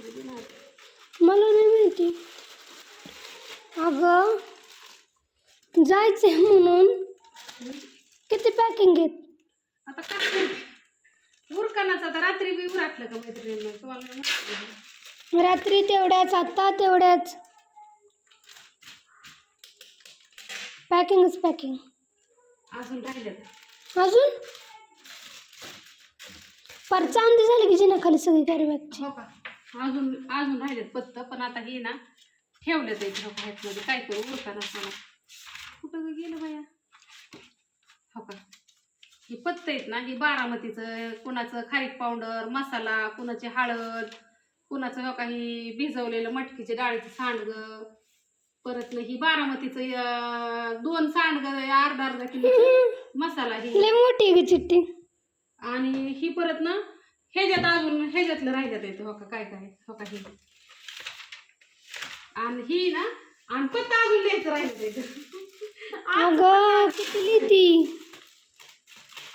मला नाही माहिती. अगं जायचंय म्हणून. किती पॅकिंग आहेत? आता काय उरकानाच आता रात्री बी उराटलं का मैत्रिणीनं? तुम्हाला. रात्री तेवढ्याच आता तेवढ्याच. पॅकिंगच पॅकिंग अजून राहिलं अजून? पर चांदी झाली की जिना खाली सगळी कॅरी बॅगची अजून अजून राहिलेत पत्त पण आता हे ना ठेवलं ते ह्याच्यामध्ये काय करू उरकाना मला कुठं गेलं बाया? हो का? ही पत्त आहेत ना ही बारामतीचं कुणाचं खारीक पावडर मसाला कुणाची हळद कुणाचं हो का ही भिजवलेलं मटकीचे डाळीचं सांडगं. परत ही बारामतीचं दोन सांडगं अर्धा अर्धा किलो मसाला ही मोठी चिठ्ठी. आणि ही परत ना ह्याच्यात अजून ह्याच्यातलं राहिल्यात येते हो का काय काय हो का ही आणि ही ना आणि पत्ता अजून लिहायचं राहिलं अगं किती लिहिती?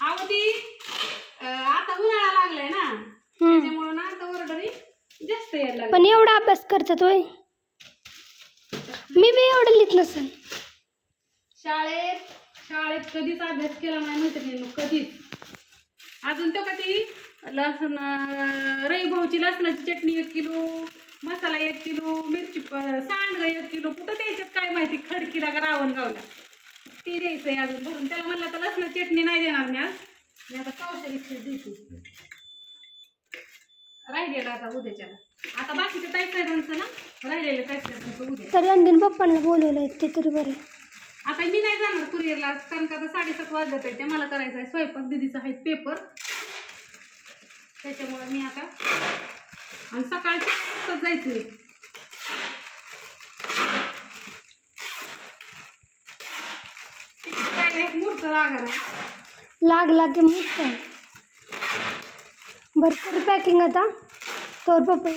अहो ती अं, आता उन्हाळा लागलाय ना. त्याच्यामुळं ना आता ऑर्डरी जास्त यायला लागली. पण एवढा अभ्यास करतात होय. मी बी एवढं लिहित नसेल. शाळेत शाळेत कधीच अभ्यास केला नाही मैत्रिणीनं कधीच. अजून तो का ती लसण अं, रईभाऊची लसणाची चटणी एक किलो मसाला एक किलो मिरची सांडगं एक किलो कुठं द्यायच्यात काय माहिती? खडकीला का रावण गावला ती द्यायचंय अजून भरून. त्याला म्हणलं तर लसणाची चटणी नाही देणार मी आज. मी आता पावसाळी देते. राहिलेलं आता उद्याच्याला. आता बाकीच्या ताई साहेबांचं ना राहिलेलं ताई साहेबांचं उद्या. तरी आणखीन पप्पांना बोलवलंय ते तरी बरं. आता मी नाही जाणार कुरिअरला कारण का आता साडेसात वाजत आहे. ते मला करायचं आहे स्वयंपाक. दिदीचा आहे पेपर त्याच्यामुळे मी आता आणि सकाळचं जायचं आहे काय एक मुहूर्त लागणार लागला की मूर्त भरपूर पॅकिंग आता. तोर पप्पा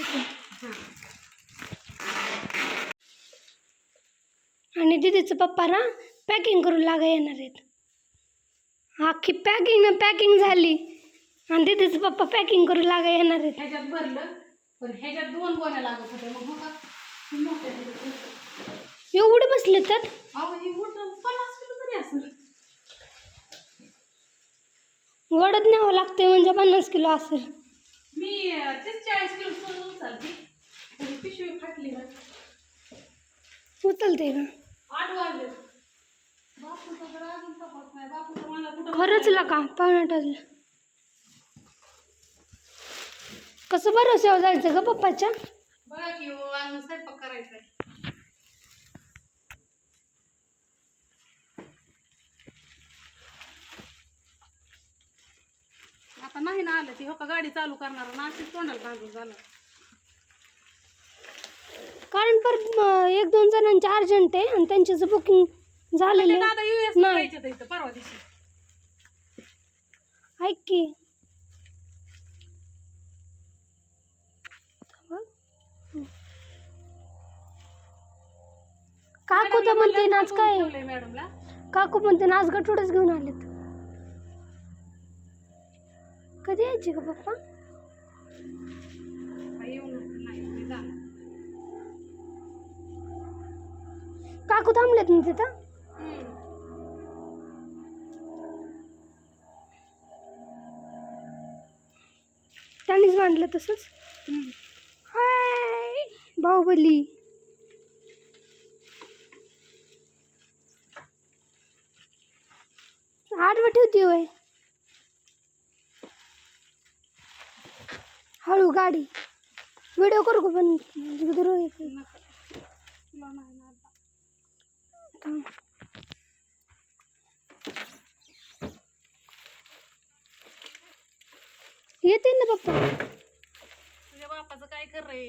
आणि दीदीचं पप्पा ना पॅकिंग करून लागा येणार आहेत. अख्खी पॅकिंग ना पॅकिंग झाली. आणि दीदीचं पप्पा पॅकिंग करून लागा येणार आहेत. ह्याच्यात भरलं पण ह्याच्यात दोन गोण्या लागत होत्या. मग का ही मोठ्या ह्याच्यात. एवढे बसले तर? अहो हे मोठं पन्नास किलो तरी असेल. वडत न्यावं लागते म्हणजे पन्नास किलो असेल. मी अं, तीस चाळीस किलो सोडून उचलते. तरी पिशवी फाटली ना. उचलते का? आठ वाजले. बापूचा तर अजून तपास नाही बापूचा मला कुठं खरंच का पाहुणा टाजलं कसं बरं सेव जायचं का पप्पाच्या बघा की हो अजून स्वयंपाक करायचा आहे आता नाही ना आलं ती हो का गाडी चालू करणार ना अशीच तोंडाला बांधून झालं कारण परत एक दोन जणांचे अर्जंट आहे आणि त्यांच्याचं बुकिंग झालेलं आहे. दादा युएस नाही. जायचं इथं परवा दिवशी ऐक की काकू तर म्हणते ना आज काय? मॅडमला. काकू म्हणते ना आज गठोडच घेऊन आलेत. कधी यायची का पप्पा? काकू थांबलेत ना तिथं. त्यांनीच मांडलं तसंच. हाय बाहुबली. आडवं ठेवती होय. हळू गाडी. व्हिडिओ करू का पण? ना येते ना पप्पा. तुझ्या बापाचं काय कर रे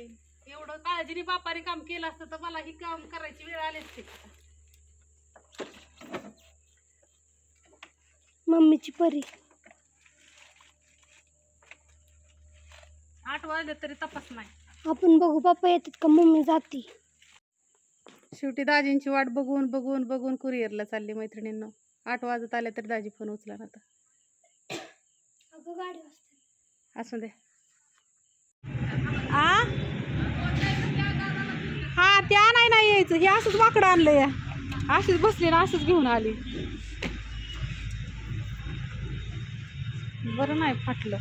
एवढं काळजीने बापाने काम केलं असतं तर मला ही काम करायची वेळ आली असते मम्मीची परी. आठ वाजले तरी तपास नाही. आपण बघू पप्पा येतात का? मम्मी जाती. शेवटी दाजींची वाट बघून बघून बघून कुरिअरला चालली मैत्रिणींना. आठ वाजत आले तर दाजी फोन उचला ना असू दे. आ? हा त्या नाही ना यायचं. हे असंच वाकडं आणलं या अशीच बसली ना असंच घेऊन आली. बरं नाही फाटलं.